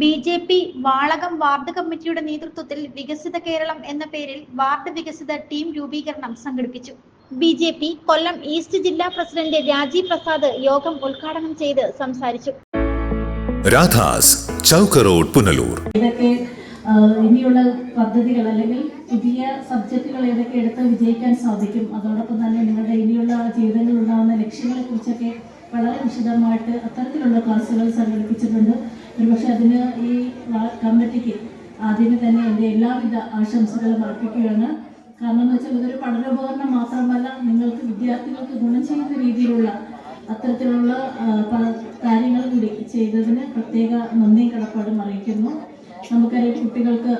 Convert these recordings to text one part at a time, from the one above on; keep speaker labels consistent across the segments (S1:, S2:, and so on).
S1: B J P Valakam ward കമ്മിറ്റിയുടെ നേതൃത്വത്തിൽ വികസിത കേരളം എന്ന പേരിൽ വാർഡ് വികസിത ടീം രൂപീകരണം സംഘടിപ്പിച്ചു. B J P Kollam east ജില്ലാ പ്രസിഡന്റ് രാജീവ് പ്രസാദ് യോഗം ഉദ്ഘാടനം ചെയ്ത് സംസാരിച്ചു.
S2: രാധാസ് ചൗക്ക് റോഡ് പുനലൂർ.
S3: ഇതൊക്കെ ഇനിയുള്ള പദ്ധതികൾ അല്ലെങ്കിൽ പുതിയ സബ്ജക്റ്റുകൾ ഏതൊക്കെ എടുത്ത് വിജയിക്കാൻ സാധിക്കും. അതോടൊപ്പം തന്നെ നിങ്ങളുടെ ഇനിയുള്ള ജീവിതങ്ങളിൽ ഉണ്ടാകുന്ന ലക്ഷ്യങ്ങളെ കുറിച്ചൊക്കെ വളരെ വിശദമായിട്ട് അത്തരത്തിലുള്ള ക്ലാസ്സുകൾ സംഘടിപ്പിച്ചിട്ടുണ്ട്. ഒരുപക്ഷെ അതിന് ഈ കമ്മിറ്റിക്ക് ആദ്യമേ തന്നെ എന്റെ എല്ലാവിധ ആശംസകളും അർപ്പിക്കുകയാണ്. കാരണം എന്ന് വെച്ചാൽ ഇതൊരു പഠനോപകരണം മാത്രമല്ല നിങ്ങൾക്ക് വിദ്യാർത്ഥികൾക്ക് ഗുണം ചെയ്യുന്ന രീതിയിലുള്ള അത്തരത്തിലുള്ള കാര്യങ്ങൾ കൂടി ചെയ്തതിന് പ്രത്യേക നന്ദിയും കടപ്പാടും അറിയിക്കുന്നു. നമുക്കറിയാം കുട്ടികൾക്ക്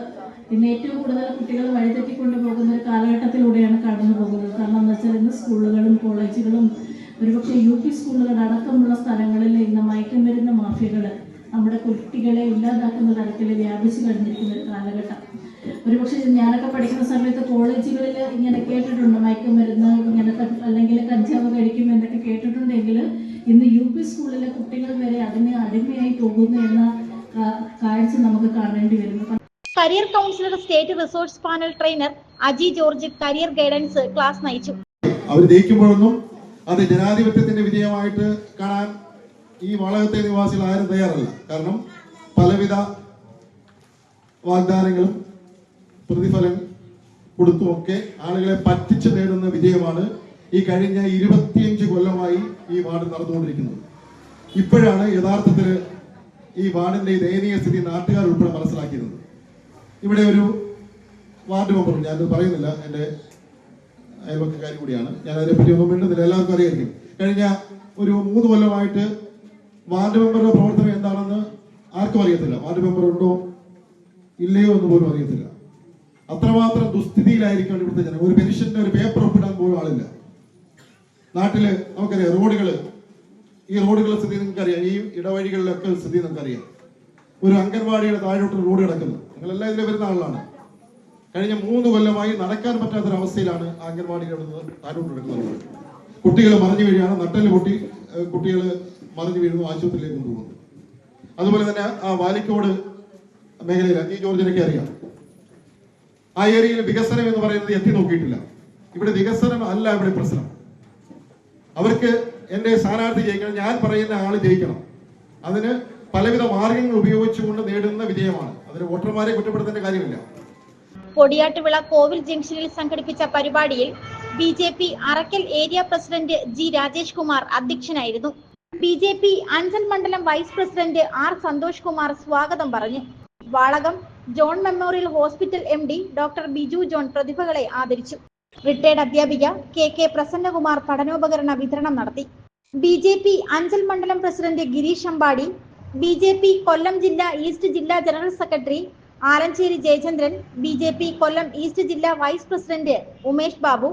S3: ഇന്ന് ഏറ്റവും കൂടുതൽ കുട്ടികൾ വഴിതെറ്റിക്കൊണ്ട് പോകുന്ന ഒരു കാലഘട്ടത്തിലൂടെയാണ് കടന്നു പോകുന്നത്. കാരണം എന്ന് വെച്ചാൽ ഇന്ന് സ്കൂളുകളും കോളേജുകളും ഒരുപക്ഷെ യു പി സ്കൂളുകൾ അടക്കമുള്ള സ്ഥലങ്ങളിൽ ഇന്ന് വരുന്ന മാഫിയകൾ നമ്മുടെ കുട്ടികളെ ഇല്ലാതാക്കുന്ന തരത്തിൽ വ്യാപിച്ചു കഴിഞ്ഞിരിക്കുന്ന ഒരു കാലഘട്ടം. ഒരുപക്ഷെ ഞാനൊക്കെ പഠിക്കുന്ന സമയത്ത് കോളേജുകളിൽ ഇങ്ങനെ കേട്ടിട്ടുണ്ട് മയക്കുമരുന്ന് ഇങ്ങനെ ക- അല്ലെങ്കിൽ കഞ്ചാവ് കഴിക്കും എന്നൊക്കെ കേട്ടിട്ടുണ്ടെങ്കിൽ ഇന്ന് യു പി സ്കൂളിലെ കുട്ടികൾ വരെ അതിന് അടിമയായി പോകുന്നു എന്ന കാഴ്ച നമുക്ക് കാണേണ്ടി വരുന്നു.
S1: Career counsellor state resource panel trainer Aji George career guidance class നയിച്ചു.
S4: അവർ ജയിക്കുമ്പോഴൊന്നും അത് ജനാധിപത്യത്തിന്റെ വിജയമായിട്ട് കാണാൻ ഈ വളകത്തെ നിവാസികൾ ആരും തയ്യാറല്ല. കാരണം പലവിധ വാഗ്ദാനങ്ങളും പ്രതിഫലം കൊടുത്തുമൊക്കെ ആളുകളെ പറ്റിച്ചു നേടുന്ന വിജയമാണ് ഈ കഴിഞ്ഞ ഇരുപത്തിയഞ്ച് കൊല്ലമായി ഈ വാർഡ് നടന്നുകൊണ്ടിരിക്കുന്നത്. ഇപ്പോഴാണ് യഥാർത്ഥത്തിൽ ഈ വാർഡിന്റെ ദയനീയ സ്ഥിതി നാട്ടുകാർ ഉൾപ്പെടെ മനസ്സിലാക്കിയിരുന്നത്. ഇവിടെ ഒരു വാർഡ് മെമ്പർ ഞാൻ പറയുന്നില്ല. എന്റെ അയൽവക്കാരി കൂടിയാണ്. ഞാൻ അതിനെപ്പറ്റി ഒന്നും വേണ്ടുന്നില്ല എല്ലാവർക്കും അറിയായിരിക്കും. കഴിഞ്ഞ ഒരു മൂന്ന് കൊല്ലമായിട്ട് വാർഡ് മെമ്പറുടെ പ്രവർത്തനം എന്താണെന്ന് ആർക്കും അറിയത്തില്ല. വാർഡ് മെമ്പർ ഉണ്ടോ? ഇല്ലയോ എന്ന് പോലും അറിയത്തില്ല. അത്രമാത്രം ദുസ്ഥിതിയിലായിരിക്കും ഇവിടുത്തെ ജനം. ഒരു പെൻഷന്റെ ഒരു പേപ്പർ ഒപ്പിടാൻ പോലും ആളില്ല. നാട്ടിൽ നമുക്കറിയാം റോഡുകൾ. ഈ റോഡുകളുടെ സ്ഥിതി നിങ്ങൾക്കറിയാം. ഈ ഇടവഴികളിലൊക്കെ സ്ഥിതി നിങ്ങൾക്കറിയാം. ഒരു അംഗൻവാടിയുടെ താഴോട്ട് റോഡ് കിടക്കുന്നു. നിങ്ങളെല്ലാം ഇതിലെ വരുന്ന ആളാണ്. കഴിഞ്ഞ മൂന്ന് കൊല്ലമായി നടക്കാൻ പറ്റാത്തൊരവസ്ഥയിലാണ് അംഗൻവാടികൾ താഴോട്ട് കിടക്കുന്നത്. കുട്ടികൾ മറിഞ്ഞു വീഴുകയാണ്. നട്ടൽ പൊട്ടി കുട്ടികൾ മറിഞ്ഞു വീഴുന്നു ആശുപത്രിയിലേക്ക് കൊണ്ടുപോകുന്നു അതുപോലെ തന്നെ ആ വാലിക്കോട് മേഖലയിൽ ഈ ജോർജിനൊക്കെ അറിയാം. ആ ഏരിയയിൽ വികസനം എന്ന് പറയുന്നത് എത്തി നോക്കിയിട്ടില്ല. ഇവിടെ വികസനം അല്ല ഇവിടെ പ്രശ്നം. അവർക്ക് എന്റെ സ്ഥാനാർത്ഥി ജയിക്കണം ഞാൻ പറയുന്ന ആൾ ജയിക്കണം. അതിന് പലവിധ മാർഗങ്ങൾ ഉപയോഗിച്ചുകൊണ്ട് നേടുന്ന വിജയമാണ്. അതിന് വോട്ടർമാരെ കുറ്റപ്പെടുത്തേണ്ട കാര്യമില്ല.
S1: കൊടിയാട്ടുവിള കോവിൽ ജംഗ്ഷനിൽ സംഘടിപ്പിച്ച പരിപാടിയിൽ B J P Arakkal area president G Rajesh Kumar അധ്യക്ഷനായിരുന്നു. ബി ജെ പി അഞ്ചൽ മണ്ഡലം vice president R Santhosh Kumar സ്വാഗതം പറഞ്ഞു. Valakam John memorial hospital M D doctor Biju John പ്രതിഭകളെ ആദരിച്ചു. റിട്ടയർഡ് അധ്യാപിക കെ കെ പ്രസന്നകുമാർ പഠനോപകരണ വിതരണം നടത്തി. ബി ജെ പി അഞ്ചൽ മണ്ഡലം president Gireesh Ambadi B J P Kollam ജില്ലാ ഈസ്റ്റ് ജില്ലാ general secretary Alanchery Jayachandran B J P Kollam east ജില്ലാ vice president Umesh Babu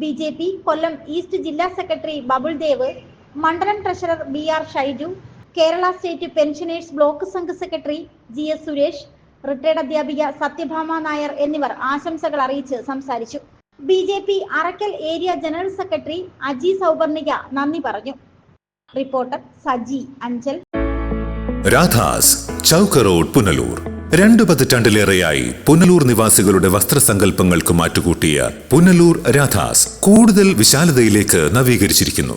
S1: B J P Kollam east ജില്ലാ secretary Babul Dev മണ്ഡലം treasurer B R Shaiju Kerala state pensioners block സംഘ secretary G S Suresh retired അധ്യാപിക സത്യഭാമ നായർ എന്നിവർ ആശംസകൾ അറിയിച്ച് സംസാരിച്ചു. B J P Arakkal area general secretary Aji Sauvarnika നന്ദി പറഞ്ഞു. റിപ്പോർട്ടർ സജി അഞ്ചൽ.
S2: രാധാസ് ചൗക്ക് റോഡ് പുനലൂർ. രണ്ടു പതിറ്റാണ്ടിലേറെയായി പുനലൂർ നിവാസികളുടെ വസ്ത്രസങ്കല്പങ്ങൾക്ക് മാറ്റുകൂട്ടിയ പുനലൂർ രാധാസ് കൂടുതൽ വിശാലതയിലേക്ക് നവീകരിച്ചിരിക്കുന്നു.